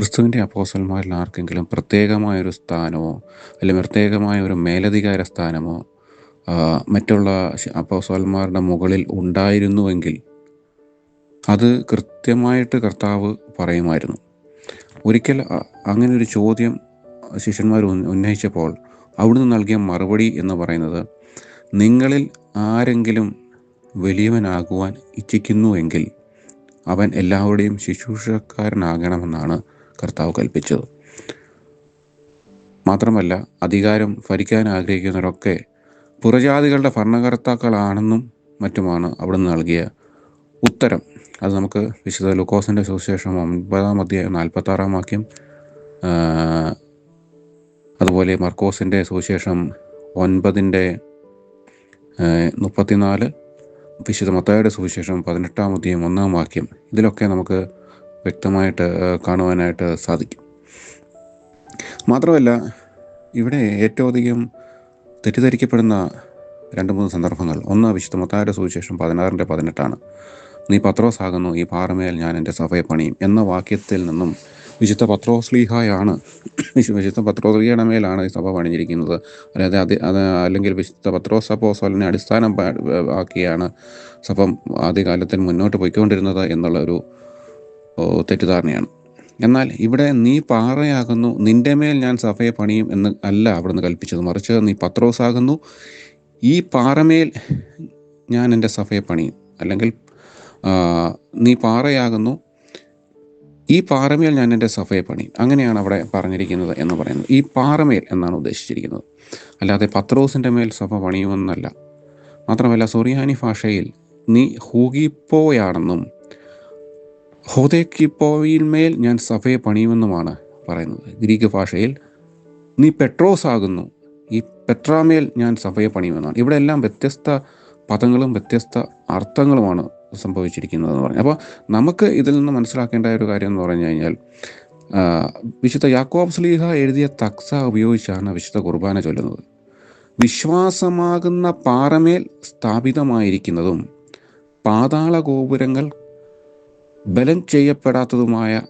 ക്രിസ്തുവിന്റെ അപ്പോസന്മാരിൽ ആർക്കെങ്കിലും പ്രത്യേകമായൊരു സ്ഥാനമോ അല്ലെങ്കിൽ പ്രത്യേകമായ ഒരു മേലധികാര സ്ഥാനമോ മറ്റുള്ള അപ്പോസന്മാരുടെ മുകളിൽ ഉണ്ടായിരുന്നുവെങ്കിൽ അത് കൃത്യമായിട്ട് കർത്താവ് പറയുമായിരുന്നു. ഒരിക്കൽ അങ്ങനെ ഒരു ചോദ്യം ശിഷ്യന്മാർ ഉന്നയിച്ചപ്പോൾ അവിടുന്ന് നൽകിയ മറുപടി എന്ന് പറയുന്നത് നിങ്ങളിൽ ആരെങ്കിലും വലിയവനാകുവാൻ ഇച്ഛിക്കുന്നുവെങ്കിൽ അവൻ എല്ലാവരുടെയും ശുശ്രൂഷക്കാരനാകണമെന്നാണ് കർത്താവ് കൽപ്പിച്ചത്. മാത്രമല്ല അധികാരം ഭരിക്കാൻ ആഗ്രഹിക്കുന്നവരൊക്കെ പുറജാതികളുടെ ഭരണകർത്താക്കളാണെന്നും മറ്റുമാണ് അവിടുന്ന് നൽകിയ ഉത്തരം. അത് നമുക്ക് വിശുദ്ധ ലുക്കോസിന്റെ സുവിശേഷം ഒൻപതാം അധ്യായം നാൽപ്പത്താറാം വാക്യം അതുപോലെ മർക്കോസിന്റെ സുവിശേഷം ഒൻപതിന്റെ മുപ്പത്തിനാല് വിശുദ്ധ മത്തായുടെ സുവിശേഷം പതിനെട്ടാം അധ്യായം ഒന്നാം വാക്യം. ഇതിലൊക്കെ നമുക്ക് വ്യക്തമായിട്ട് കാണുവാനായിട്ട് സാധിക്കും. മാത്രമല്ല ഇവിടെ ഏറ്റവും അധികം തെറ്റിദ്ധരിക്കപ്പെടുന്ന രണ്ട് മൂന്ന് സന്ദർഭങ്ങൾ. ഒന്ന് വിശുദ്ധ മത്തായുടെ സുവിശേഷം പതിനാറിന്റെ പതിനെട്ടാണ്. നീ പത്രോസ് ആകുന്നു ഈ പാറമേൽ ഞാൻ എന്റെ സഭയെ പണിയും എന്ന വാക്യത്തിൽ നിന്നും വിശുദ്ധ പത്രോസ്ലീഹായാണ് വിശു- വിശുദ്ധ പത്രോസ്ലീഹയുടെ മേലാണ് ഈ സഭ പണിഞ്ഞിരിക്കുന്നത്. അതായത് അത് അത് അല്ലെങ്കിൽ വിശുദ്ധ പത്രോസ് അപ്പോസോലിനെ അടിസ്ഥാനം ആക്കിയാണ് സഭ ആദ്യകാലത്തിൽ മുന്നോട്ട് പോയിക്കൊണ്ടിരുന്നത് എന്നുള്ള ഒരു തെറ്റിദ്ധാരണയാണ്. എന്നാൽ ഇവിടെ നീ പാറയാകുന്നു നിന്റെ മേൽ ഞാൻ സഭയെ പണിയും എന്ന് അല്ല അവിടുന്ന് കൽപ്പിച്ചത്. മറിച്ച് നീ പത്രോസാകുന്നു ഈ പാറമേൽ ഞാൻ എന്റെ സഭയെ പണിയും. അല്ലെങ്കിൽ നീ പാറയാകുന്നു ഈ പാറമേൽ ഞാൻ എന്റെ സഭയെ പണിയും. അങ്ങനെയാണ് അവിടെ പറഞ്ഞിരിക്കുന്നത് എന്ന് പറയുന്നത്. ഈ പാറമേൽ എന്നാണ് ഉദ്ദേശിച്ചിരിക്കുന്നത്. അല്ലാതെ പത്രോസിന്റെ മേൽ സഭ പണിയുമെന്നല്ല. മാത്രമല്ല സൊറിയാനി ഭാഷയിൽ നീ ഹൂഗിപ്പോയാണെന്നും ഹോദേക്കിപ്പോയിന്മേൽ ഞാൻ സഭയെ പണിയുമെന്നുമാണ് പറയുന്നത്. ഗ്രീക്ക് ഭാഷയിൽ നീ പെട്രോസ് ആകുന്നു. ഈ പെട്രാമേൽ ഞാൻ സഭയെ പണിയുമെന്നാണ്. ഇവിടെ എല്ലാം വ്യത്യസ്ത പദങ്ങളും വ്യത്യസ്ത അർത്ഥങ്ങളുമാണ് സംഭവിച്ചിരിക്കുന്നത് എന്ന് പറഞ്ഞു. അപ്പോൾ നമുക്ക് ഇതിൽ നിന്ന് മനസ്സിലാക്കേണ്ട ഒരു കാര്യം എന്ന് പറഞ്ഞു കഴിഞ്ഞാൽ വിശുദ്ധ യാക്കോബ് സ്ലീഹ എഴുതിയ തക്സ ഉപയോഗിച്ചാണ് വിശുദ്ധ കുർബാന ചൊല്ലുന്നത്. വിശ്വാസമാകുന്ന പാറമേൽ സ്ഥാപിതമായിരിക്കുന്നതും പാതാള ഗോപുരങ്ങൾ ബലം ചെയ്യപ്പെടാത്തതുമായ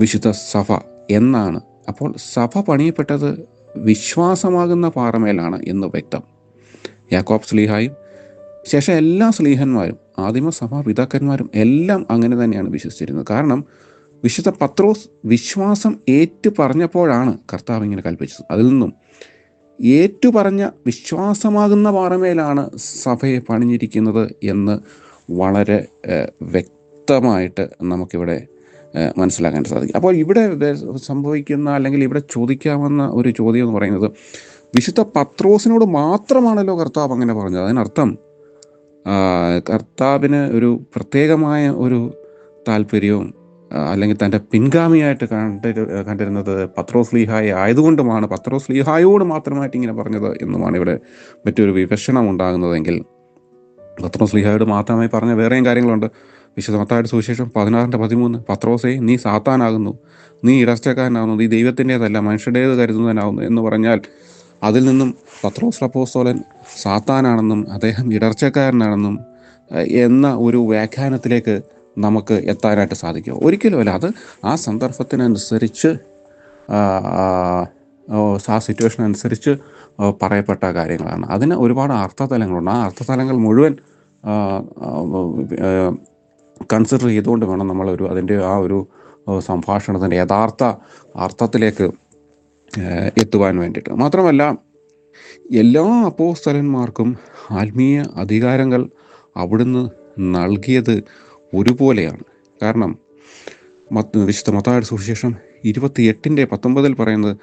വിശുദ്ധ സഭ എന്നാണ്. അപ്പോൾ സഭ പണിയപ്പെട്ടത് വിശ്വാസമാകുന്ന പാറമേലാണ് എന്ന് വ്യക്തം. യാക്കോബ് സ്ലീഹായും ശേഷം എല്ലാ സ്ലീഹന്മാരും ആദിമ സഭാ പിതാക്കന്മാരും എല്ലാം അങ്ങനെ തന്നെയാണ് വിശ്വസിച്ചിരുന്നത്. കാരണം വിശുദ്ധ പത്രോസ് വിശ്വാസം ഏറ്റു പറഞ്ഞപ്പോഴാണ് കർത്താവ് ഇങ്ങനെ കൽപ്പിച്ചത്. അതിൽ നിന്നും ഏറ്റു പറഞ്ഞ വിശ്വാസമാകുന്ന പാറമേലാണ് സഭയെ പണിഞ്ഞിരിക്കുന്നത് എന്ന് വളരെ ഏഹ്, വ്യക്തമായിട്ട് നമുക്കിവിടെ മനസ്സിലാക്കാൻ സാധിക്കും. അപ്പോൾ ഇവിടെ സംഭവിക്കുന്ന അല്ലെങ്കിൽ ഇവിടെ ചോദിക്കാവുന്ന ഒരു ചോദ്യം എന്ന് പറയുന്നത് വിശുദ്ധ പത്രോസിനോട് മാത്രമാണല്ലോ കർത്താവ് അങ്ങനെ പറഞ്ഞത്. അതിനർത്ഥം കർത്താവിന് ഒരു പ്രത്യേകമായ ഒരു താല്പര്യവും അല്ലെങ്കിൽ തന്റെ പിൻഗാമിയായിട്ട് കണ്ടി കണ്ടിരുന്നത് പത്രോസ് ലീഹായ ആയതുകൊണ്ടുമാണ്. പത്രോസ് ലീഹായോട് മാത്രമായിട്ട് ഇങ്ങനെ പറഞ്ഞത് എന്നുമാണ് ഇവിടെ മറ്റൊരു വിവക്ഷണം ഉണ്ടാകുന്നതെങ്കിൽ പത്രോസ് ലീഹായോട് മാത്രമായി പറഞ്ഞ വേറെയും കാര്യങ്ങളുണ്ട്. വിശുദ്ധ സുവിശേഷം പതിനാറിന്റെ പതിമൂന്ന് പത്രോസേ നീ സാത്താനാകുന്നു. നീ ഇടസ്റ്റക്കാരനാകുന്നു നീ ദൈവത്തിന്റെതല്ല മനുഷ്യരുടേത് കരുതുന്നതിനാകുന്നു എന്ന് പറഞ്ഞാൽ അതിൽ നിന്നും പത്രോസ് അപ്പോസ്തോലൻ സാത്താനാണെന്നും അദ്ദേഹം ഇടർച്ചക്കാരനാണെന്നും എന്ന ഒരു വ്യാഖ്യാനത്തിലേക്ക് നമുക്ക് എത്താനായിട്ട് സാധിക്കും. ഒരിക്കലുമല്ല അത് ആ സന്ദർഭത്തിനനുസരിച്ച് ആ, സിറ്റുവേഷൻ അനുസരിച്ച് പറയപ്പെട്ട കാര്യങ്ങളാണ്. അതിന് ഒരുപാട് അർത്ഥതലങ്ങളുണ്ട്. ആ അർത്ഥതലങ്ങൾ മുഴുവൻ കൺസിഡർ ചെയ്തുകൊണ്ട് വേണം നമ്മളൊരു അതിന്റെ ആ ഒരു സംഭാഷണത്തിന്റെ യഥാർത്ഥ അർത്ഥത്തിലേക്ക് എത്തുവാൻ വേണ്ടിയിട്ട്. മാത്രമല്ല എല്ലാ അപ്പോസ്തലന്മാർക്കും ആത്മീയ അധികാരങ്ങൾ അവിടുന്ന് നൽകിയത് ഒരുപോലെയാണ്. കാരണം മത് വിശുദ്ധ മത്തായുടെ സുവിശേഷം ഇരുപത്തിയെട്ടിന്റെ പത്തൊമ്പതിൽ പറയുന്നത്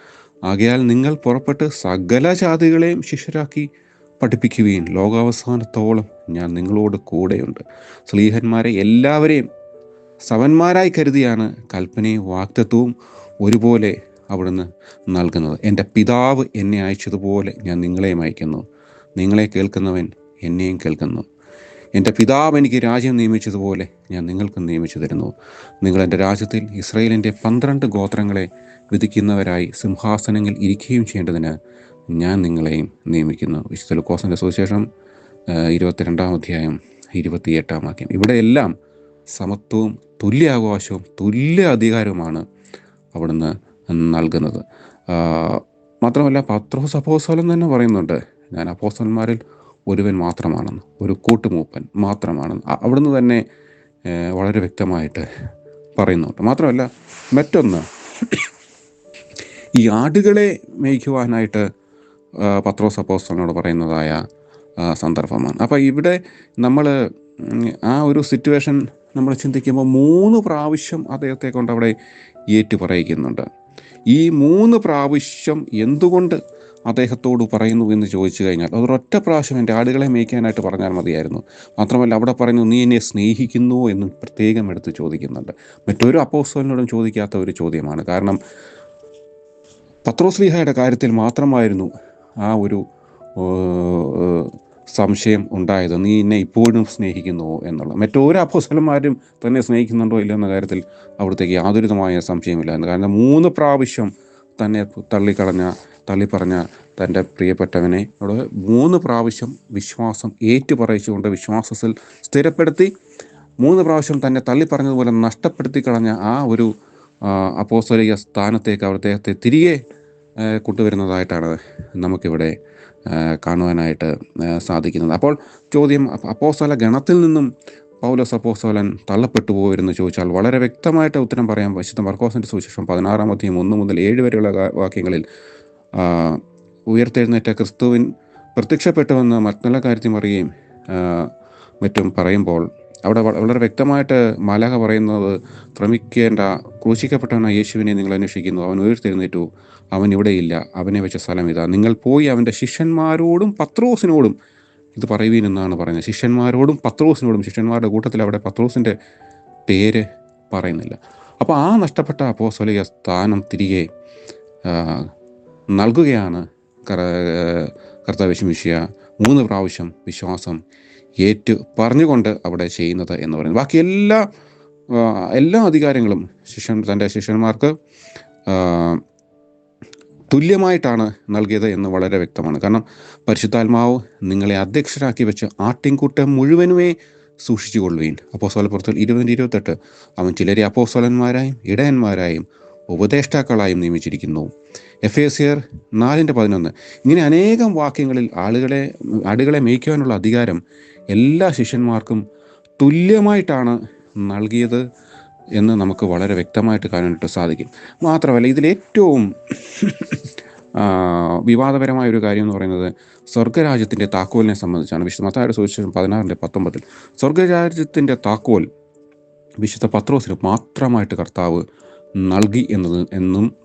ആകയാൽ നിങ്ങൾ പുറപ്പെട്ട് സകല ജാതികളെയും ശിഷ്യരാക്കി പഠിപ്പിക്കുകയും ലോകാവസാനത്തോളം ഞാൻ നിങ്ങളോട് കൂടെയുണ്ട്. സ്ലീഹന്മാരെ എല്ലാവരെയും സവന്മാരായി കരുതിയാണ് കൽപ്പനയും വാക്തത്വവും ഒരുപോലെ അവിടുന്ന് നൽകുന്നത്. എന്റെ പിതാവ് എന്നെ അയച്ചതുപോലെ ഞാൻ നിങ്ങളെയും അയക്കുന്നു. നിങ്ങളെ കേൾക്കുന്നവൻ എന്നെയും കേൾക്കുന്നു. എന്റെ പിതാവ് എനിക്ക് രാജ്യം നിയമിച്ചതുപോലെ ഞാൻ നിങ്ങൾക്ക് നിയമിച്ചു തരുന്നു. നിങ്ങൾ എന്റെ രാജ്യത്തിൽ ഇസ്രയേലിന്റെ പന്ത്രണ്ട് ഗോത്രങ്ങളെ വിധിക്കുന്നവരായി സിംഹാസനങ്ങൾ ഇരിക്കുകയും ചെയ്യേണ്ടതിന് ഞാൻ നിങ്ങളെയും നിയമിക്കുന്നു. വിശുദ്ധ ലുക്കോസിന്റെ സുവിശേഷം ഇരുപത്തിരണ്ടാം അധ്യായം ഇരുപത്തിയെട്ടാം വാക്യം. ഇവിടെയെല്ലാം സമത്വവും തുല്യ അവകാശവും തുല്യ അധികാരവുമാണ് അവിടുന്ന് നൽകുന്നത്. മാത്രമല്ല പത്രോസ് അപ്പോസ്തലൻ തന്നെ പറയുന്നുണ്ട് ഞാൻ അപ്പോസ്തലന്മാരിൽ ഒരുവൻ മാത്രമാണെന്ന് ഒരു കൂട്ടുമൂപ്പൻ മാത്രമാണെന്ന്. അവിടുന്ന് തന്നെ വളരെ വ്യക്തമായിട്ട് പറയുന്നുണ്ട്. മാത്രമല്ല മറ്റൊന്ന് ഈ ആടുകളെ മേയ്ക്കുവാനായിട്ട് പത്രോ പത്രോസ് അപ്പോസ്തലനോട് പറയുന്നതായ സന്ദർഭമാണ്. അപ്പോൾ ഇവിടെ നമ്മൾ ആ ഒരു സിറ്റുവേഷൻ നമ്മൾ ചിന്തിക്കുമ്പോൾ മൂന്ന് പ്രാവശ്യം അദ്ദേഹത്തെ കൊണ്ട് അവിടെ ഏറ്റു പറയിക്കുന്നുണ്ട് ഈ മൂന്ന് പ്രാവശ്യം എന്തുകൊണ്ട് അദ്ദേഹത്തോട് പറയുന്നു എന്ന് ചോദിച്ചു കഴിഞ്ഞാൽ അതൊരൊറ്റ പ്രാവശ്യം എന്റെ ആടുകളെ മേയ്ക്കാനായിട്ട് പറഞ്ഞാൽ മതിയായിരുന്നു. മാത്രമല്ല അവിടെ പറയുന്നു നീ എന്നെ സ്നേഹിക്കുന്നു എന്ന് പ്രത്യേകം എടുത്ത് ചോദിക്കുന്നുണ്ട്. മറ്റൊരു അപ്പോസ്തലനോടും ചോദിക്കാത്ത ഒരു ചോദ്യമാണ്. കാരണം പത്രോസ്ലിഹയുടെ കാര്യത്തിൽ മാത്രമായിരുന്നു ആ ഒരു സംശയം ഉണ്ടായത്. നീ എന്നെ ഇപ്പോഴും സ്നേഹിക്കുന്നുവോ എന്നുള്ളത് മറ്റൊരു അപ്പോസ്തലന്മാരും തന്നെ സ്നേഹിക്കുന്നുണ്ടോ ഇല്ല എന്ന കാര്യത്തിൽ അവിടത്തേക്ക് യാതൊരുതമായ സംശയമില്ലായിരുന്നു. കാരണം മൂന്ന് പ്രാവശ്യം തന്നെ തള്ളിക്കളഞ്ഞ തള്ളിപ്പറഞ്ഞ തന്റെ പ്രിയപ്പെട്ടവനെ അവിടെ മൂന്ന് പ്രാവശ്യം വിശ്വാസം ഏറ്റുപറയിച്ചുകൊണ്ട് വിശ്വാസത്തിൽ സ്ഥിരപ്പെടുത്തി മൂന്ന് പ്രാവശ്യം തന്നെ തള്ളിപ്പറഞ്ഞതുപോലെ നഷ്ടപ്പെടുത്തി കളഞ്ഞ ആ ഒരു അപ്പോസ്തലിക സ്ഥാനത്തേക്ക് അദ്ദേഹത്തെ തിരികെ കൊണ്ടുവരുന്നതായിട്ടാണ് നമുക്കിവിടെ കാണുവാനായിട്ട് സാധിക്കുന്നത്. അപ്പോൾ ചോദ്യം അപ്പ- അപ്പോസ്തല ഗണത്തിൽ നിന്നും പൗലോസ് അപ്പോസ്തലൻ തള്ളപ്പെട്ടു പോയെന്ന് ചോദിച്ചാൽ വളരെ വ്യക്തമായിട്ട് ഉത്തരം പറയാൻ വിശുദ്ധ മർക്കോസിന്റെ സുവിശേഷം പതിനാറാം അധ്യയം ഒന്ന് മുതൽ ഏഴ് വരെയുള്ള വാക്യങ്ങളിൽ ഉയർത്തെഴുന്നേറ്റ ക്രിസ്തുവിൻ പ്രത്യക്ഷപ്പെട്ടുവെന്ന് മറ്റുള്ള കാര്യത്തിൽ അറിയുകയും മറ്റും പറയുമ്പോൾ അവിടെ വളരെ വ്യക്തമായിട്ട് മാലാക പറയുന്നത് ശ്രമിക്കേണ്ട ക്രൂശിക്കപ്പെട്ടവനായ യേശുവിനെ നിങ്ങൾ അന്വേഷിക്കുന്നു അവൻ ഉയർത്തെഴുന്നേറ്റു അവൻ ഇവിടെയില്ല അവനെ വെച്ച സ്ഥലം ഇതാ നിങ്ങൾ പോയി അവന്റെ ശിഷ്യന്മാരോടും പത്രോസിനോടും ഇത് പറയുവീൻ എന്നാണ് പറയുന്നത്. ശിഷ്യന്മാരോടും പത്രോസിനോടും ശിഷ്യന്മാരുടെ കൂട്ടത്തിൽ അവിടെ പത്രോസിന്റെ പേര് പറയുന്നില്ല. അപ്പോൾ ആ നഷ്ടപ്പെട്ട അപ്പോസ്തലിക സ്ഥാനം തിരികെ നൽകുകയാണ് കർ- കർത്താവ് ശിമിഷ്യ മൂന്ന് പ്രാവശ്യം വിശ്വാസം ഏറ്റു പറഞ്ഞുകൊണ്ട് അവിടെ ചെയ്യുന്നത് എന്ന് പറയുന്നത് ബാക്കി എല്ലാ എല്ലാ അധികാരങ്ങളും ശിഷ്യൻ തന്റെ ശിഷ്യന്മാർക്ക് തുല്യമായിട്ടാണ് നൽകിയത് എന്ന് വളരെ വ്യക്തമാണ്. കാരണം പരിശുദ്ധാത്മാവ് നിങ്ങളെ അധ്യക്ഷരാക്കി വെച്ച് ആട്ടിൻകൂട്ടം മുഴുവനുമേ സൂക്ഷിച്ചു കൊള്ളുവീൻ. അപ്പോസ്വലപ്പുറത്തിൽ ഇരുപതിന്റെ ഇരുപത്തെട്ട് അവൻ ചിലരെ അപ്പോസ്വലന്മാരായും ഇടയന്മാരായും ഉപദേഷ്ടാക്കളായും നിയമിച്ചിരിക്കുന്നു. എഫ് എ സിയർ നാലിന്റെ പതിനൊന്ന് ഇങ്ങനെ അനേകം വാക്യങ്ങളിൽ ആളുകളെ ആടുകളെ മേയ്ക്കുവാനുള്ള അധികാരം എല്ലാ ശിഷ്യന്മാർക്കും തുല്യമായിട്ടാണ് നൽകിയത്. എന്ന് നമുക്ക് വളരെ വ്യക്തമായിട്ട് കാണാനായിട്ട് സാധിക്കും. മാത്രമല്ല ഇതിലേറ്റവും ഏറ്റവും വിവാദപരമായ ഒരു കാര്യം എന്ന് പറയുന്നത് സ്വർഗരാജ്യത്തിന്റെ താക്കോലിനെ സംബന്ധിച്ചാണ്. വിശുദ്ധ മത്തായുടെ സുവിശേഷം പതിനാറിന്റെ പത്തൊമ്പതിൽ സ്വർഗരാജ്യത്തിന്റെ താക്കോൽ വിശുദ്ധ പത്രോസിന് മാത്രമായിട്ട് കർത്താവ് നൽകി എന്നത് എന്നും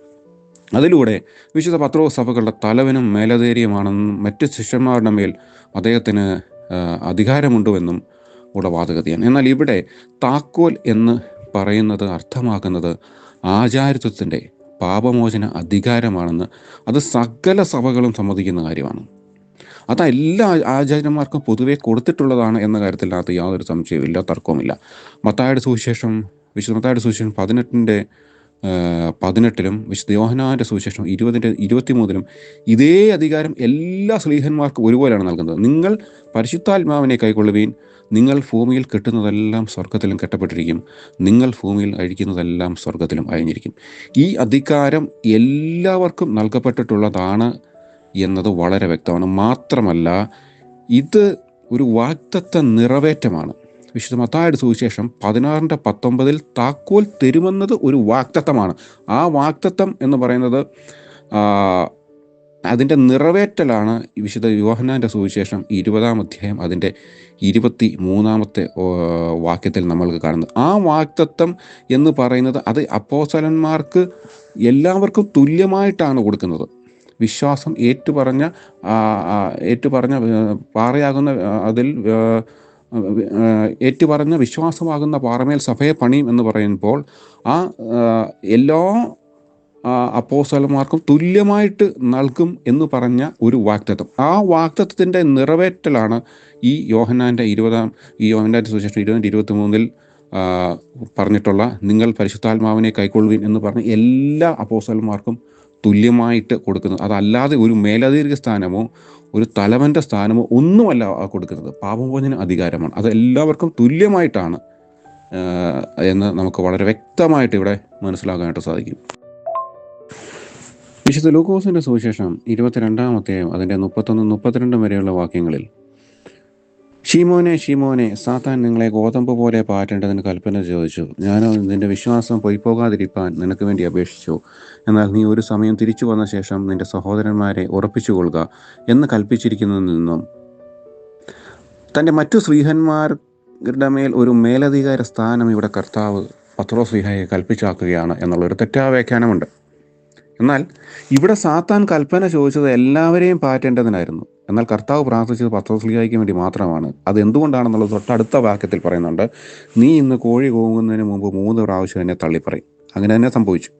അതിലൂടെ വിശുദ്ധ പത്രോസ് സഭകളുടെ തലവനും മേലധേരിയുമാണെന്നും മറ്റ് ശിഷ്യന്മാരുടെ മേൽ അദ്ദേഹത്തിന് അധികാരമുണ്ടോ ഉള്ള വാദഗതിയാണ്. എന്നാൽ ഇവിടെ താക്കോൽ എന്ന് പറയുന്നത് അർത്ഥമാക്കുന്നത് ആചാരത്വത്തിന്റെ പാപമോചന അധികാരമാണെന്ന് അത് സകല സഭകളും സമ്മതിക്കുന്ന കാര്യമാണ്. അത് എല്ലാ ആചാര്യന്മാർക്കും പൊതുവെ കൊടുത്തിട്ടുള്ളതാണ് എന്ന കാര്യത്തിനകത്ത് യാതൊരു സംശയവുമില്ല തർക്കവുമില്ല. മത്തായുടെ സുവിശേഷം വിശുദ്ധ മത്തായുടെ സുവിശേഷം പതിനെട്ടിന്റെ പതിനെട്ടിലും വിശുദ്ധ യോഹനാന്റെ സുവിശേഷം ഇരുപതിന്റെ ഇരുപത്തിമൂന്നിലും ഇതേ അധികാരം എല്ലാ സ്ലീഹന്മാർക്കും ഒരുപോലെയാണ് നൽകുന്നത്. നിങ്ങൾ പരിശുദ്ധാത്മാവിനെ കൈക്കൊള്ളുവീൻ നിങ്ങൾ ഭൂമിയിൽ കെട്ടുന്നതെല്ലാം സ്വർഗത്തിലും കെട്ടപ്പെട്ടിരിക്കും. നിങ്ങൾ ഭൂമിയിൽ അഴിക്കുന്നതെല്ലാം സ്വർഗത്തിലും അഴിഞ്ഞിരിക്കും ഈ അധികാരം എല്ലാവർക്കും നൽകപ്പെട്ടിട്ടുള്ളതാണ് എന്നത് വളരെ വ്യക്തമാണ്. മാത്രമല്ല ഇത് ഒരു വാക്തത്വ നിറവേറ്റമാണ്. വിശുദ്ധ മത്തായുടെ സുവിശേഷം പതിനാറിന്റെ പത്തൊമ്പതിൽ താക്കോൽ തരുമെന്നത് ഒരു വാക്തത്വമാണ്. ആ വാക്തത്വം എന്ന് പറയുന്നത് അതിന്റെ നിറവേറ്റലാണ് വിശുദ്ധ യോഹനാന്റെ സുവിശേഷം ഇരുപതാം അധ്യായം അതിന്റെ ഇരുപത്തി മൂന്നാമത്തെ വാക്യത്തിൽ നമ്മൾക്ക് കാണുന്നത്. ആ വാക്തത്വം എന്ന് പറയുന്നത് അത് അപ്പോസലന്മാർക്ക് എല്ലാവർക്കും തുല്യമായിട്ടാണ് കൊടുക്കുന്നത്. വിശ്വാസം ഏറ്റുപറഞ്ഞ ഏറ്റുപറഞ്ഞ പാറയാകുന്ന അതിൽ ഏറ്റുപറഞ്ഞ വിശ്വാസമാകുന്ന പാറമേൽ സഭയെ പണിയും എന്ന് പറയുമ്പോൾ ആ എല്ലാ അപ്പോസ്തലന്മാർക്കും തുല്യമായിട്ട് നൽകും എന്ന് പറഞ്ഞ ഒരു വാക്തത്വം. ആ വാക്തത്വത്തിന്റെ നിറവേറ്റലാണ് ഈ യോഹനാന്റെ ഇരുപതാം ഈ യോഹനാന്റെ സുവിശേഷം ഇരുപതിന്റെ ഇരുപത്തി മൂന്നിൽ പറഞ്ഞിട്ടുള്ള നിങ്ങൾ പരിശുദ്ധാത്മാവിനെ കൈക്കൊള്ളുവിൻ എന്ന് പറഞ്ഞ് എല്ലാ അപ്പോസ്തലന്മാർക്കും തുല്യമായിട്ട് കൊടുക്കുന്നത്. അതല്ലാതെ ഒരു മേലധീർഘ സ്ഥാനമോ ഒരു തലവന്റെ സ്ഥാനമോ ഒന്നുമല്ല കൊടുക്കുന്നത്. പാപമോചന അധികാരമാണ്. അത് എല്ലാവർക്കും തുല്യമായിട്ടാണ് എന്ന് നമുക്ക് വളരെ വ്യക്തമായിട്ട് ഇവിടെ മനസ്സിലാക്കാനായിട്ട് സാധിക്കും. വിശുദ്ധ ലൂക്കോസിന്റെ സുവിശേഷം ഇരുപത്തിരണ്ടാമത്തെയും അതിന്റെ മുപ്പത്തൊന്ന് മുപ്പത്തിരണ്ടും വരെയുള്ള വാക്യങ്ങളിൽ. ഷീമോനെ ഷീമോനെ സാത്താൻ നിങ്ങളെ ഗോതമ്പ് പോലെ പാറ്റേണ്ടതിന് കൽപ്പന ചോദിച്ചു. ഞാനോ നിന്റെ വിശ്വാസം പോയി പോകാതിരിക്കാൻ നിനക്ക് വേണ്ടി അപേക്ഷിച്ചു. എന്നാൽ നീ ഒരു സമയം തിരിച്ചു വന്ന ശേഷം നിന്റെ സഹോദരന്മാരെ ഉറപ്പിച്ചുകൊള്ളുക എന്ന് കൽപ്പിച്ചിരിക്കുന്നതിൽ നിന്നും. തന്റെ മറ്റു സ്ത്രീഹന്മാരുടെ മേൽ ഒരു മേലധികാര സ്ഥാനം ഇവിടെ കർത്താവ് പത്രോ ശ്രീഹയെ കൽപ്പിച്ചാക്കുകയാണ് എന്നുള്ളൊരു തെറ്റായ വ്യാഖ്യാനമുണ്ട്. എന്നാൽ ഇവിടെ സാത്താൻ കൽപ്പന ചോദിച്ചത് എല്ലാവരെയും പാറ്റേണ്ടതിനായിരുന്നു. എന്നാൽ കർത്താവ് പ്രാർത്ഥിച്ചത് പത്രോസ്ലിയായിക്ക് വേണ്ടി മാത്രമാണ്. അത് എന്തുകൊണ്ടാണെന്നുള്ളത് തൊട്ടടുത്ത വാക്യത്തിൽ പറയുന്നുണ്ട്. നീ ഇന്ന് കോഴി കൂങ്ങുന്നതിന് മുമ്പ് മൂന്ന് പ്രാവശ്യം എന്നെ തള്ളിപ്പറയും. അങ്ങനെ തന്നെ സംഭവിച്ചു.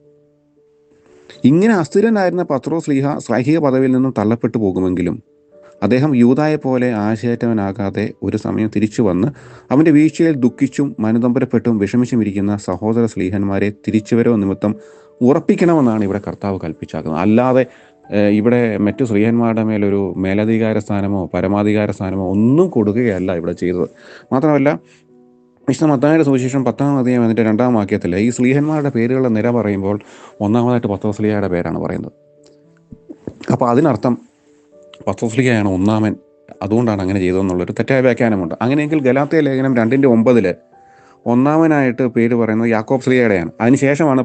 ഇങ്ങനെ അസ്ഥിരനായിരുന്ന പത്രോസ്ലിഹ സ്ലൈഹിക പദവിയിൽ നിന്നും തള്ളപ്പെട്ടു പോകുമെങ്കിലും അദ്ദേഹം യൂതായെ പോലെ ആശയറ്റവനാകാതെ ഒരു സമയം തിരിച്ചു വന്ന് അവന്റെ വീഴ്ചയിൽ ദുഃഖിച്ചും മനതമ്പരപ്പെട്ടും വിഷമിച്ചും ഇരിക്കുന്ന സഹോദര സ്ലീഹന്മാരെ തിരിച്ചുവരവ് നിമിത്തം ഉറപ്പിക്കണമെന്നാണ് ഇവിടെ കർത്താവ് കൽപ്പിച്ചാക്കുന്നത്. അല്ലാതെ ഇവിടെ മറ്റു സ്ത്രീയന്മാരുടെ മേലൊരു മേലധികാര സ്ഥാനമോ പരമാധികാര സ്ഥാനമോ ഒന്നും കൊടുക്കുകയല്ല ഇവിടെ ചെയ്തത്. മാത്രമല്ല വിഷ്ണു മത്തായുടെ സുവിശേഷം പത്താം അധ്യായം എന്നിട്ട് രണ്ടാം വാക്യത്തിൽ ഈ സ്ലീഹന്മാരുടെ പേരുകളുടെ നിര പറയുമ്പോൾ ഒന്നാമതായിട്ട് പത്തോസ്ലിയയുടെ പേരാണ് പറയുന്നത്. അപ്പോൾ അതിനർത്ഥം പത്തോസ്ലിയാണ് ഒന്നാമൻ. അതുകൊണ്ടാണ് അങ്ങനെ ചെയ്തതെന്നുള്ളൊരു തെറ്റായ വ്യാഖ്യാനമുണ്ട്. അങ്ങനെയെങ്കിൽ ഗലാത്തിയ ലേഖനം രണ്ടിന്റെ ഒമ്പതിൽ ഒന്നാമനായിട്ട് പേര് പറയുന്നത് യാക്കോബ് സ്ലിയയുടെയാണ്. അതിനുശേഷമാണ്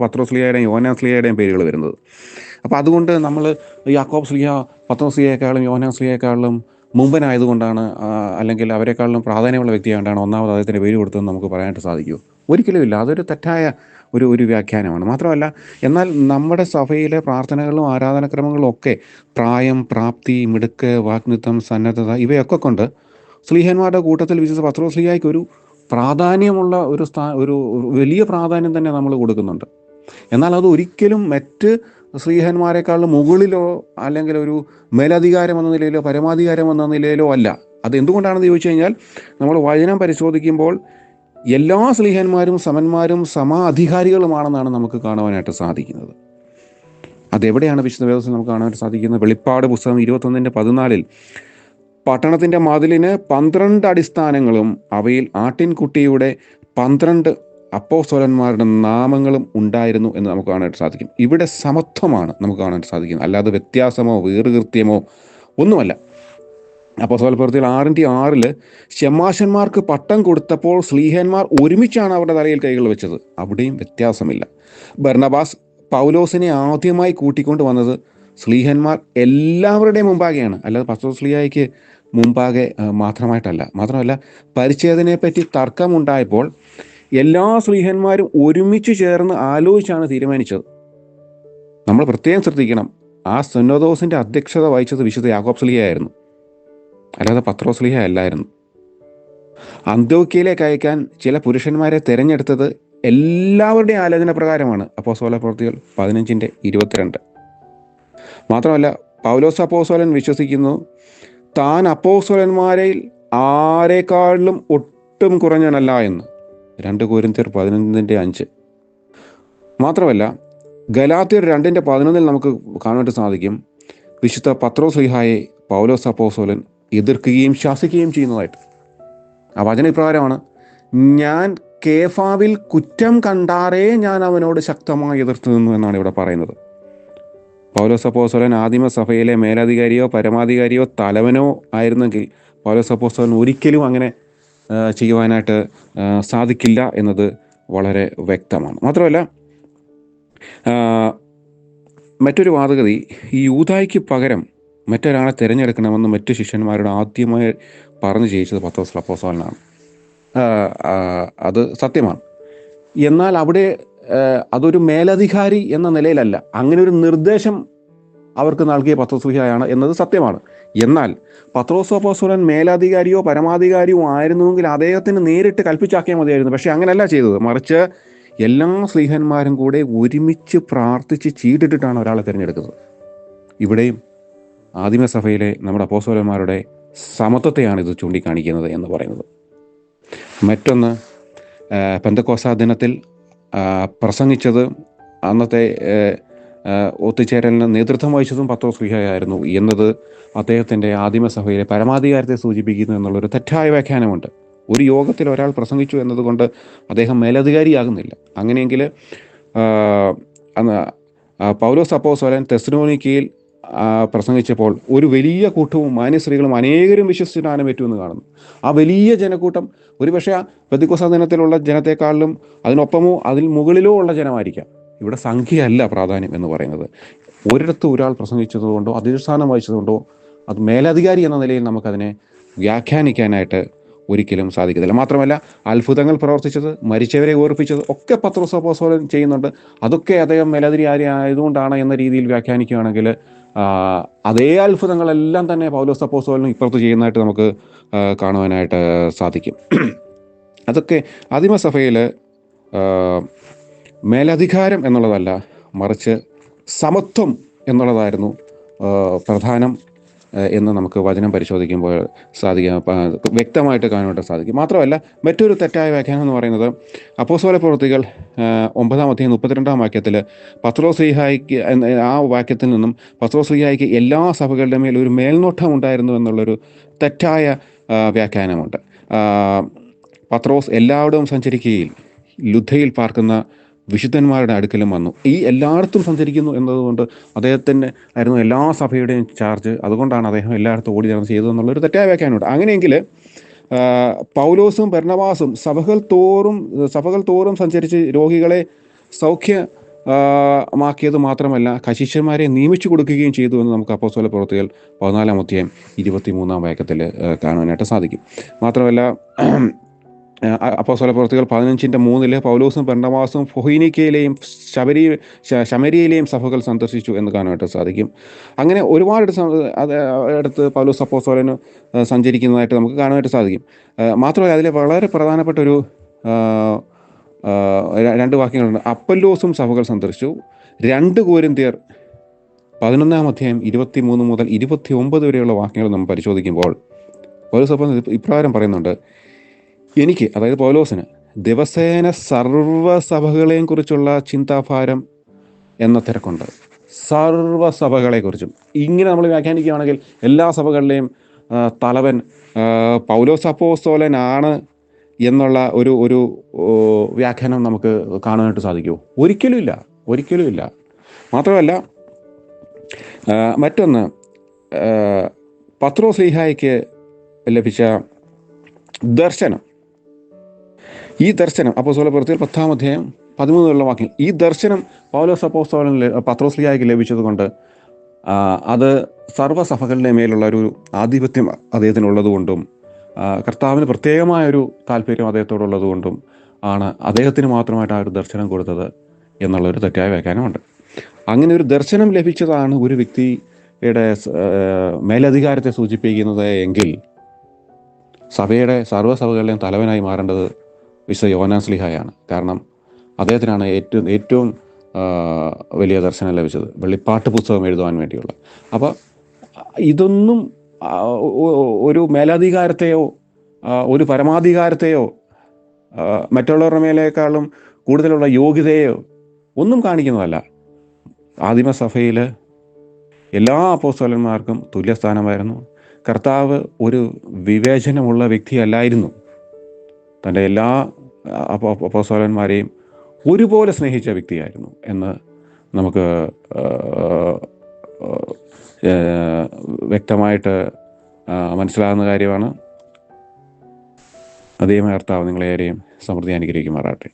യോനാ സ്ലിയയുടെയും പേരുകൾ വരുന്നത്. അപ്പോൾ അതുകൊണ്ട് നമ്മൾ യാക്കോബ് സ്ലിയ പത്രോസ്ലിയേക്കാളും യോനാ സ്ലിയേക്കാളും മുമ്പനായതുകൊണ്ടാണ് അല്ലെങ്കിൽ അവരെക്കാളും പ്രാധാന്യമുള്ള വ്യക്തിയായിട്ടാണ് ഒന്നാമത് അദ്ദേഹത്തിന്റെ പേര് കൊടുത്തതെന്ന് നമുക്ക് പറയാനായിട്ട് സാധിക്കൂ. ഒരിക്കലും ഇല്ല. അതൊരു തെറ്റായ ഒരു ഒരു വ്യാഖ്യാനമാണ്. മാത്രമല്ല എന്നാൽ നമ്മുടെ സഭയിലെ പ്രാർത്ഥനകളും ആരാധനാക്രമങ്ങളും ഒക്കെ പ്രായം പ്രാപ്തി മിടുക്ക് വാഗ്നിത്വം സന്നദ്ധത ഇവയൊക്കെ കൊണ്ട് സ്ലീഹന്മാരുടെ കൂട്ടത്തിൽ പത്രോസ്ലിയായിക്ക് ഒരു പ്രാധാന്യമുള്ള ഒരു സ്ഥാ ഒരു വലിയ പ്രാധാന്യം തന്നെ നമ്മൾ കൊടുക്കുന്നുണ്ട്. എന്നാൽ അത് ഒരിക്കലും മറ്റ് ശ്രീഹന്മാരെക്കാളും മുകളിലോ അല്ലെങ്കിൽ ഒരു മേലധികാരം എന്ന നിലയിലോ പരമാധികാരം എന്ന നിലയിലോ അല്ല. അത് എന്തുകൊണ്ടാണെന്ന് ചോദിച്ചു കഴിഞ്ഞാൽ നമ്മൾ വചനം പരിശോധിക്കുമ്പോൾ എല്ലാ ശ്രീഹന്മാരും സമന്മാരും സമാ അധികാരികളുമാണെന്നാണ് നമുക്ക് കാണുവാനായിട്ട് സാധിക്കുന്നത്. അതെവിടെയാണ് വിശുദ്ധ വേദത്തിൽ നമുക്ക് കാണാനായിട്ട് സാധിക്കുന്നത്? വെളിപ്പാട് പുസ്തകം ഇരുപത്തൊന്നിന്റെ പതിനാലിൽ. പട്ടണത്തിന്റെ മതിലിന് പന്ത്രണ്ട് അടിസ്ഥാനങ്ങളും അവയിൽ ആട്ടിൻകുട്ടിയുടെ പന്ത്രണ്ട് അപ്പോസ്തലന്മാരുടെ നാമങ്ങളും ഉണ്ടായിരുന്നു എന്ന് നമുക്ക് കാണാനായിട്ട് സാധിക്കും. ഇവിടെ സമത്വമാണ് നമുക്ക് കാണാനായിട്ട് സാധിക്കുന്നത്. അല്ലാതെ വ്യത്യാസമോ വേറുകൃത്യമോ ഒന്നുമല്ല. അപ്പോസ്തല പ്രവൃത്തിയിൽ ആറിന്റെ ആറിൽ ശമാശന്മാർക്ക് പട്ടം കൊടുത്തപ്പോൾ സ്ലീഹന്മാർ ഒരുമിച്ചാണ് അവരുടെ തലയിൽ കൈകൾ വെച്ചത്. അവിടെയും വ്യത്യാസമില്ല. ബർണബാസ് പൗലോസിനെ ആദ്യമായി കൂട്ടിക്കൊണ്ട് വന്നത് സ്ലീഹന്മാർ എല്ലാവരുടെയും മുമ്പാകെയാണ്. അല്ലാതെ പസ്തോ സ്ലീഹായ്ക്ക് മുമ്പാകെ മാത്രമായിട്ടല്ല. മാത്രമല്ല പരിച്ഛേദനയെ പറ്റി തർക്കമുണ്ടായപ്പോൾ എല്ലാ സ്ലീഹന്മാരും ഒരുമിച്ച് ചേർന്ന് ആലോചിച്ചാണ് തീരുമാനിച്ചത്. നമ്മൾ പ്രത്യേകം ശ്രദ്ധിക്കണം. ആ സുന്നോദോസിന്റെ അധ്യക്ഷത വഹിച്ചത് വിശുദ്ധ യാക്കോബ് സ്ലിഹയായിരുന്നു അല്ലാതെ പത്രോസ്ലിഹ അല്ലായിരുന്നു. അന്ത്യോക്കിയയിലേക്ക് അയക്കാൻ ചില പുരുഷന്മാരെ തിരഞ്ഞെടുത്തത് എല്ലാവരുടെയും ആലോചന പ്രകാരമാണ്. അപ്പോസോല പ്രവൃത്തികൾ പതിനഞ്ചിന്റെ ഇരുപത്തിരണ്ട്. മാത്രമല്ല പൗലോസ് അപ്പോസോലൻ വിശ്വസിക്കുന്നു താൻ അപ്പോസ്വലന്മാരിൽ ആരെക്കാളിലും ഒട്ടും കുറഞ്ഞനല്ല എന്ന്. രണ്ട് കോരിന്തിയർ പതിനൊന്നിന്റെ അഞ്ച്. മാത്രമല്ല ഗലാത്യർ രണ്ടിന്റെ പതിനൊന്നിൽ നമുക്ക് കാണാനായിട്ട് സാധിക്കും. വിശുദ്ധ പത്രോസ്ലിഹായെ പൗലോസ് അപ്പോസോലൻ എതിർക്കുകയും ശാസിക്കുകയും ചെയ്യുന്നതായിട്ട്. ആ വചന ഇപ്രകാരമാണ് ഞാൻ കേഫാവിൽ കുറ്റം കണ്ടാറേ ഞാൻ അവനോട് ശക്തമായി എതിർത്ത് നിന്നു എന്നാണ് ഇവിടെ പറയുന്നത്. പൗലോസ് അപ്പോസ്തലൻ ആദിമ സഭയിലെ മേലധികാരിയോ പരമാധികാരിയോ തലവനോ ആയിരുന്നെങ്കിൽ പൗലോസ് അപ്പോസ്തലൻ ഒരിക്കലും അങ്ങനെ ചെയ്യുവാനായിട്ട് സാധിക്കില്ല എന്നത് വളരെ വ്യക്തമാണ്. മാത്രമല്ല മറ്റൊരു വാദഗതി ഈ യൂതായ്ക്ക് പകരം മറ്റൊരാളെ തിരഞ്ഞെടുക്കണമെന്ന് മറ്റു ശിഷ്യന്മാരോട് ആദ്യമായി പറഞ്ഞു ചെയ്യിച്ചത് പത്തോസ് ആ, അത് സത്യമാണ്. എന്നാൽ അവിടെ അതൊരു മേലധികാരി എന്ന നിലയിലല്ല. അങ്ങനെ ഒരു നിർദ്ദേശം അവർക്ക് നൽകിയ പത്രോസ്ലിഹയാണ് എന്നത് സത്യമാണ്. എന്നാൽ പത്രോസോപ്പോസുരൻ മേലധികാരിയോ പരമാധികാരിയോ ആയിരുന്നുവെങ്കിൽ അദ്ദേഹത്തിന് നേരിട്ട് കൽപ്പിച്ചാക്കിയാൽ മതിയായിരുന്നു. പക്ഷേ അങ്ങനെയല്ല ചെയ്തത്. മറിച്ച് എല്ലാ സ്ലീഹന്മാരും കൂടെ ഒരുമിച്ച് പ്രാർത്ഥിച്ച് ചീട്ടിട്ടിട്ടാണ് ഒരാളെ തിരഞ്ഞെടുക്കുന്നത്. ഇവിടെയും ആദിമസഭയിലെ നമ്മുടെ അപ്പോസോലന്മാരുടെ സമത്വത്തെയാണ് ഇത് ചൂണ്ടിക്കാണിക്കുന്നത് എന്ന് പറയുന്നത്. മറ്റൊന്ന് പെന്തക്കോസ ദിനത്തിൽ പ്രസംഗിച്ചത് അന്നത്തെ ഒത്തുചേരലിന് നേതൃത്വം വഹിച്ചതും പത്രോസ്ലിഹയായിരുന്നു എന്നത് അദ്ദേഹത്തിന്റെ ആദിമസഭയിലെ പരമാധികാരത്തെ സൂചിപ്പിക്കുന്നു എന്നുള്ളൊരു തെറ്റായ വ്യാഖ്യാനമുണ്ട്. ഒരു യോഗത്തിൽ ഒരാൾ പ്രസംഗിച്ചു എന്നതുകൊണ്ട് അദ്ദേഹം മേലധികാരിയാകുന്നില്ല. അങ്ങനെയെങ്കിൽ അന്ന് പൗലോസ് അപ്പോസ്തലൻ തെസ്സലോനിക്കയിൽ ആ, പ്രസംഗിച്ചപ്പോൾ ഒരു വലിയ കൂട്ടവും മാന്യ സ്ത്രീകളും അനേകരും ആനം പറ്റുമെന്ന് കാണുന്നു. ആ വലിയ ജനക്കൂട്ടം ഒരുപക്ഷെ പ്രതികോസ ദിനത്തിലുള്ള ജനത്തെക്കാളിലും അതിനൊപ്പമോ അതിൽ മുകളിലോ ഉള്ള ജനമായിരിക്കാം. ഇവിടെ സംഖ്യയല്ല പ്രാധാന്യം എന്ന് പറയുന്നത്. ഒരിടത്ത് ഒരാൾ പ്രസംഗിച്ചതുകൊണ്ടോ അധിഷ്ഠാനം വഹിച്ചതുകൊണ്ടോ അത് മേലധികാരി എന്ന നിലയിൽ നമുക്കതിനെ വ്യാഖ്യാനിക്കാനായിട്ട് ഒരിക്കലും സാധിക്കത്തില്ല. മാത്രമല്ല അത്ഭുതങ്ങൾ പ്രവർത്തിച്ചത് മരിച്ചവരെ ഓർപ്പിച്ചത് ഒക്കെ പത്രോസപ്പോസോലൻ ചെയ്യുന്നുണ്ട്. അതൊക്കെ അദ്ദേഹം മേലധികാരി ആയതുകൊണ്ടാണ് എന്ന രീതിയിൽ വ്യാഖ്യാനിക്കുകയാണെങ്കിൽ അതേ അത്ഭുതങ്ങളെല്ലാം തന്നെ പൗലോസ് അപ്പോസോലിനും ഇപ്പുറത്ത് ചെയ്യുന്നതായിട്ട് നമുക്ക് കാണുവാനായിട്ട് സാധിക്കും. അതൊക്കെ ആദിമസഭയിൽ മേലധികാരം എന്നുള്ളതല്ല മറിച്ച് സമത്വം എന്നുള്ളതായിരുന്നു പ്രധാനം. എന്ന് നമുക്ക് വചനം പരിശോധിക്കുമ്പോൾ സാധിക്കും. വ്യക്തമായിട്ട് കാണുവാനായിട്ട് സാധിക്കും. മാത്രമല്ല മറ്റൊരു തെറ്റായ വ്യാഖ്യാനം എന്ന് പറയുന്നത് അപ്പോസോല പ്രവൃത്തികൾ ഒമ്പതാം അധ്യായം മുപ്പത്തിരണ്ടാം വാക്യത്തിൽ പത്രോശ്രീഹായിക്ക് സിഹായിക്ക് ആ വാക്യത്തിൽ നിന്നും പത്രോശ്രീഹായിക്ക് എല്ലാ സഭകളുടെ മേൽ ഒരു മേൽനോട്ടം ഉണ്ടായിരുന്നു എന്നുള്ളൊരു തെറ്റായ വ്യാഖ്യാനമുണ്ട്. പത്രോസ് എല്ലായിടവും സഞ്ചരിക്കുകയിൽ ലുദ്ധയിൽ പാർക്കുന്ന വിശുദ്ധന്മാരുടെ അടുക്കലും വന്നു. ഈ എല്ലായിടത്തും സഞ്ചരിക്കുന്നു എന്നതുകൊണ്ട് അദ്ദേഹത്തിന് ആയിരുന്നു എല്ലാ സഭയുടെയും ചാർജ് അതുകൊണ്ടാണ് അദ്ദേഹം എല്ലായിടത്തും ഓടി നടന്ന് ചെയ്തതെന്നുള്ളൊരു തെറ്റായ വ്യാഖ്യാനമുണ്ട്. അങ്ങനെയെങ്കിൽ പൗലോസും ഭരണവാസും സഭകൾ തോറും സഭകൾ തോറും സഞ്ചരിച്ച് രോഗികളെ സൗഖ്യ മാക്കിയത് മാത്രമല്ല കശിഷ്യന്മാരെ നിയമിച്ചു കൊടുക്കുകയും ചെയ്തു എന്ന് നമുക്ക് അപ്പോസ്തല പ്രവൃത്തികൾ പതിനാലാം അധ്യായം ഇരുപത്തി മൂന്നാം വാക്യത്തിൽ കാണുവാനായിട്ട് സാധിക്കും. മാത്രമല്ല അപ്പോസ്തല പ്രവൃത്തികൾ പതിനഞ്ചിന്റെ മൂന്നിൽ പൗലോസും പെണ്ടമാസും ഫൊഹീനിക്കയിലെയും ശബരി ശമരിയിലെയും സഭകൾ സന്ദർശിച്ചു എന്ന് കാണാനായിട്ട് സാധിക്കും. അങ്ങനെ ഒരുപാട് അടുത്ത് പൗലോസ് അപ്പോസ്തലന് സഞ്ചരിക്കുന്നതായിട്ട് നമുക്ക് കാണാനായിട്ട് സാധിക്കും. മാത്രമല്ല അതിലെ വളരെ പ്രധാനപ്പെട്ട ഒരു രണ്ട് വാക്യങ്ങളുണ്ട്. അപ്പല്ലോസും സഭകൾ സന്ദർശിച്ചു. രണ്ട് കോരിന്തിയർ പതിനൊന്നാം അധ്യായം ഇരുപത്തി മൂന്ന് മുതൽ ഇരുപത്തി ഒമ്പത് വരെയുള്ള വാക്യങ്ങൾ നമ്മൾ പരിശോധിക്കുമ്പോൾ പൗലോസ് സഭ ഇപ്രകാരം പറയുന്നുണ്ട്. എനിക്ക് അതായത് പൗലോസിന് ദിവസേന സർവസഭകളെയും കുറിച്ചുള്ള ചിന്താഭാരം എന്ന തിരക്കുണ്ട്. സർവസഭകളെക്കുറിച്ചും. ഇങ്ങനെ നമ്മൾ വ്യാഖ്യാനിക്കുകയാണെങ്കിൽ എല്ലാ സഭകളിലെയും തലവൻ പൗലോസ് അപ്പോസ്തോലനാണ് എന്നുള്ള ഒരു ഒരു വ്യാഖ്യാനം നമുക്ക് കാണാനായിട്ട് സാധിക്കുമോ ഒരിക്കലുമില്ല ഒരിക്കലുമില്ല. മാത്രമല്ല മറ്റൊന്ന് പത്രോ സ്ലീഹായ്ക്ക് ലഭിച്ച ദർശനം ഈ ദർശനം അപ്പോസ്തല പ്രവൃത്തികൾ പത്താം അധ്യായം പതിമൂന്നുള്ള വാക്യം ഈ ദർശനം പൗലോസ് അപ്പോസ്തോലൻ പത്രോസ് ലഭിച്ചതുകൊണ്ട് അത് സർവസഭകളുടെ മേലുള്ള ഒരു ആധിപത്യം അദ്ദേഹത്തിനുള്ളതുകൊണ്ടും കർത്താവിന് പ്രത്യേകമായ ഒരു താല്പര്യം അദ്ദേഹത്തോടുള്ളത് കൊണ്ടും ആണ് അദ്ദേഹത്തിന് മാത്രമായിട്ട് ആ ഒരു ദർശനം കൊടുത്തത് എന്നുള്ളൊരു തെറ്റായ വ്യാഖ്യാനമുണ്ട്. അങ്ങനെ ഒരു ദർശനം ലഭിച്ചതാണ് ഒരു വ്യക്തിയുടെ മേലധികാരത്തെ സൂചിപ്പിക്കുന്നത് എങ്കിൽ സഭയുടെ സർവസഭകളുടെയും തലവനായി മാറേണ്ടത് വിശുദ്ധ യോനാസ്ലിഹായാണ് കാരണം അദ്ദേഹത്തിനാണ് ഏറ്റവും ഏറ്റവും വലിയ ദർശനം ലഭിച്ചത്. വെള്ളിപ്പാട്ട് പുസ്തകം എഴുതുവാൻ വേണ്ടിയുള്ള. അപ്പോൾ ഇതൊന്നും ഒരു മേലധികാരത്തെയോ ഒരു പരമാധികാരത്തെയോ മറ്റുള്ളവരുടെ മേലേക്കാളും കൂടുതലുള്ള യോഗ്യതയോ ഒന്നും കാണിക്കുന്നതല്ല. ആദിമസഭയിൽ എല്ലാ അപ്പോസ്തോലന്മാർക്കും തുല്യസ്ഥാനമായിരുന്നു. കർത്താവ് ഒരു വിവേചനമുള്ള വ്യക്തിയല്ലായിരുന്നു. തന്റെ എല്ലാ അപ്പോസ്തലന്മാരെയും ഒരുപോലെ സ്നേഹിച്ച വ്യക്തിയായിരുന്നു എന്ന് നമുക്ക് വ്യക്തമായിട്ട് മനസ്സിലാകുന്ന കാര്യമാണ്. അതേ കർത്താവ് നിങ്ങളേരെയും സമൃദ്ധി അനുഗ്രഹിക്കുമാറാട്ടെ